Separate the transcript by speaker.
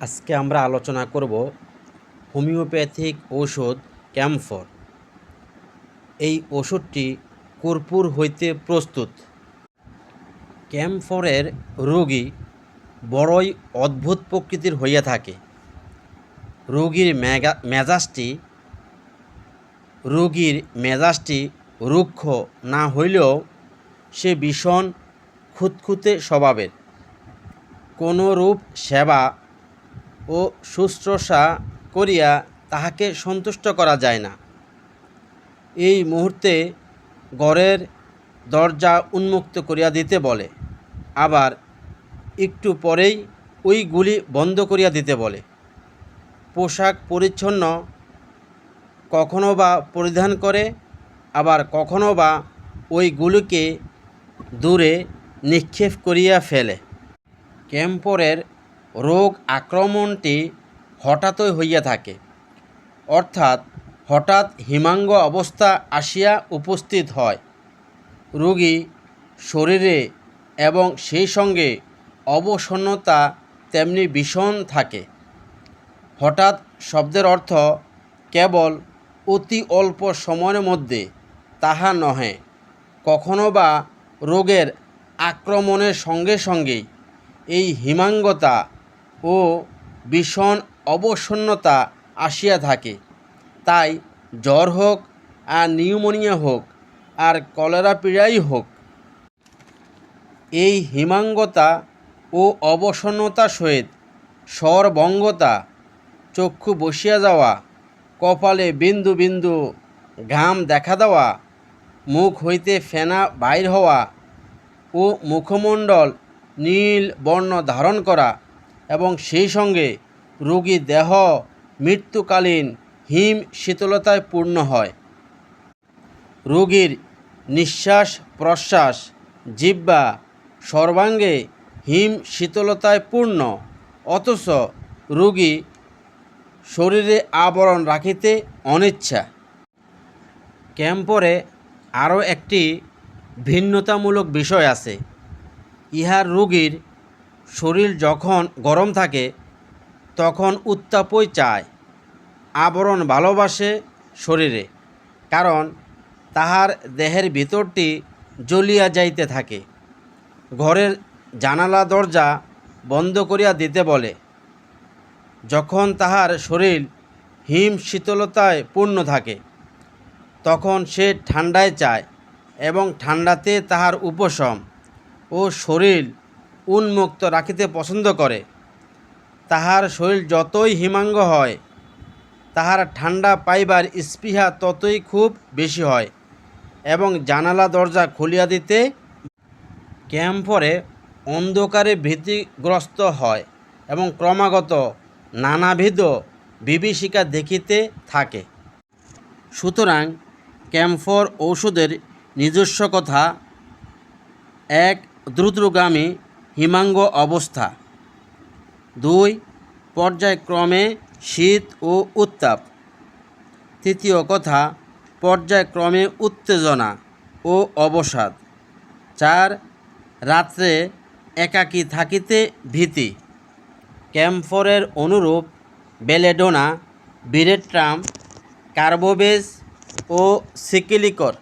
Speaker 1: আজকে আমরা আলোচনা করব হোমিওপ্যাথিক ঔষধ ক্যামফর। এই ওষুধটি কর্পূর হইতে প্রস্তুত। ক্যামফরের রোগী বড়ই অদ্ভুত প্রকৃতির হইয়া থাকে। রোগীর মেজাজটি রোগীর মেজাজটি রুক্ষ না হইলেও সে ভীষণ খুঁতখুঁতে স্বভাবের। কোনো রূপ, সেবা ও শুশ্রূষা করিয়া তাহাকে সন্তুষ্ট করা যায় না। এই মুহূর্তে ঘরের দরজা উন্মুক্ত করিয়া দিতে বলে, আবার একটু পরেই ওইগুলি বন্ধ করিয়া দিতে বলে। পোশাক পরিচ্ছন্ন কখনো বা পরিধান করে, আবার কখনো বা ওইগুলিকে দূরে নিক্ষেপ করিয়া ফেলে। ক্যাম্পরের রোগ আক্রমণটি হঠাৎই হইয়া থাকে। অর্থাৎ হঠাৎ হিমাঙ্গ অবস্থা আসিয়া উপস্থিত হয়। রোগী শরীরে এবং সেই সঙ্গে অবসন্নতা তেমনি ভীষণ থাকে। হঠাৎ শব্দের অর্থ কেবল অতি অল্প সময়ের মধ্যে তাহা নহে, কখনো বা রোগের আক্রমণের সঙ্গে সঙ্গেই এই হিমাঙ্গতা ও ভীষণ অবসন্নতা আসিয়া থাকে। তাই জ্বর হোক আর নিউমোনিয়া হোক আর কলেরা পীড়াই হোক, এই হিমাঙ্গতা ও অবসন্নতা সহিত স্বরভঙ্গতা চক্ষু বসিয়া যাওয়া, কপালে বিন্দু বিন্দু ঘাম দেখা দেওয়া, মুখ হইতে ফেনা বাইর হওয়া ও মুখমণ্ডল নীল বর্ণ ধারণ করা এবং সেই সঙ্গে রোগী দেহ মৃত্যুকালীন হিম শীতলতায় পূর্ণ হয়। রোগীর নিঃশ্বাস প্রশ্বাস, জিহ্বা সর্বাঙ্গে হিম শীতলতায় পূর্ণ, অথচ রোগী শরীরে আবরণ রাখিতে অনিচ্ছা। ক্যাম্পরে আরও একটি ভিন্নতামূলক বিষয় আছে। ইহার রোগীর শরীর যখন গরম থাকে, তখন উত্তাপই চায়। আবরণ ভালোবাসে শরীরে, কারণ তাহার দেহের ভিতরটি জ্বলিয়া যাইতে থাকে। ঘরের জানালা দরজা বন্ধ করিয়া দিতে বলে। যখন তাহার শরীর হিম শীতলতায় পূর্ণ থাকে, তখন সে ঠান্ডায় চায় এবং ঠান্ডাতে তাহার উপশম ও শরীর উন্মুক্ত রাখিতে পছন্দ করে। তাহার শরীর যতই হিমাঙ্গ হয়, তাহার ঠান্ডা পাইবার স্পৃহা ততই খুব বেশি হয় এবং জানালা দরজা খুলিয়া দিতে ক্যাম্পরে অন্ধকারে ভীতিগ্রস্ত হয় এবং ক্রমাগত নানাবিধ বিভীষিকা দেখিতে থাকে। সুতরাং ক্যাম্ফর ঔষধের নিজস্ব কথা, এক দ্রুতগামী হিমাঙ্গ অবস্থা। দুই, পর্যায়ক্রমে শীত ও উত্তাপ। তৃতীয় কথা, পর্যায়ক্রমে উত্তেজনা ও অবসাদ। চার, রাত্রে একাকী থাকিতে ভীতি। ক্যাম্ফরের অনুরূপ বেলেডোনা, বিরেট্রাম, কার্বোবেজ ও সিকিলিকর